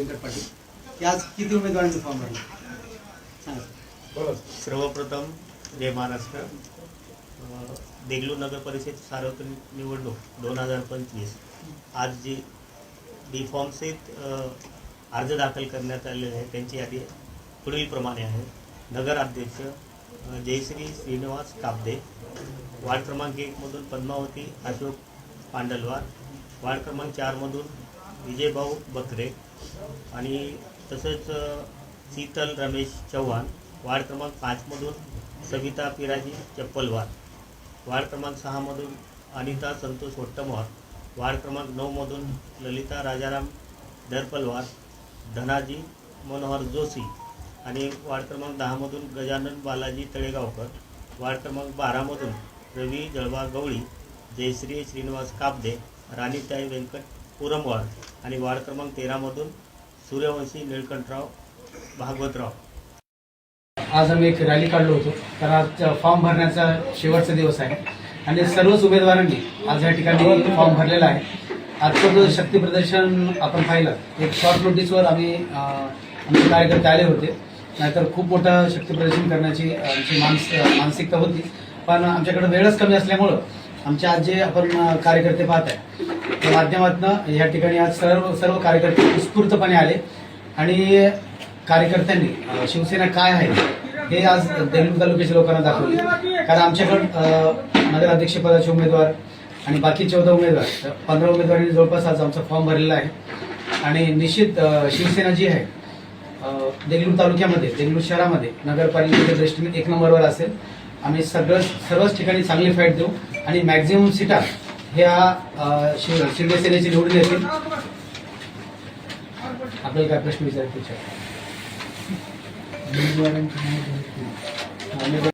व्यंकट पाटील. आज किती उमेदवारांनी फॉर्म भरला? सर्वप्रथम जय महाराष्ट्र. देगलू नगर परिषद सार्वत्रिक निवडणूक दोन हजार पंचवीस. आज जी बी फॉर्मसेत अर्ज दाखल करण्यात आलेले आहे त्यांची यादी पुढीलप्रमाणे आहे. नगराध्यक्ष जयश्री श्रीनिवास कापदे. वार्ड क्रमांक एकमधून पद्मावती अशोक पांडलवार. वार्ड क्रमांक चारमधून विजयभाऊ बकरे आणि तसंच शीतल रमेश चव्हाण वार्ड क्रमांक पाचमधून सविता पिराजी चप्पलवार वार्ड क्रमांक सहामधून अनिता संतोष वट्टमवार वार्ड क्रमांक नऊमधून ललिता राजाराम दरपलवार धनाजी मनोहर जोशी आणि वार्ड क्रमांक दहामधून गजानन बालाजी तळेगावकर वार्ड क्रमांक बारामधून रवी जळवा गवळी जयश्री श्रीनिवास कापदे राणीताई व्यंकट पुरमवार आणि वार्ड क्रमांक तेरामधून सूर्यवंशी निळकंठराव भागवतराव. आज आम्ही एक रॅली काढलो होतो. तर आज फॉर्म भरण्याचा शेवटचा दिवस आहे. आणि सर्वच उमेदवारांनी आज या ठिकाणी फॉर्म भरलेला आहे. आजचं जो शक्ती प्रदर्शन आपण पाहिलं एक शॉर्ट नोटीसवर आम्ही आमचे कार्यकर्ते आले होते. नाहीतर खूप मोठं शक्ती प्रदर्शन करण्याची आमची मानस मानसिकता होती. पण आमच्याकडे वेळच कमी असल्यामुळं आमचे आज जे आपण कार्यकर्ते पाहत आहे त्या माध्यमातून या ठिकाणी आज सर्व सर्व कार्यकर्ते उत्स्फूर्तपणे आले. आणि कार्यकर्त्यांनी शिवसेना काय आहे हे आज देगलूर तालुक्याच्या लोकांना दाखवले. कारण आमच्याकडं नगराध्यक्षपदाचे उमेदवार आणि बाकी चौदा उमेदवार पंधरा उमेदवारांनी जवळपास आज आमचा फॉर्म भरलेला आहे. आणि निश्चित शिवसेना जी आहे देगलूर तालुक्यामध्ये देगलूर शहरामध्ये नगरपालिकेच्या दृष्टीने एक नंबरवर असेल. आम्ही सगळं सर्वच ठिकाणी चांगली फाईट देऊ. आणि मॅक्झिमम सीटा ह्या शिवसेनेची निवडून येतील. आपल्याला काय प्रश्न विचारायचे?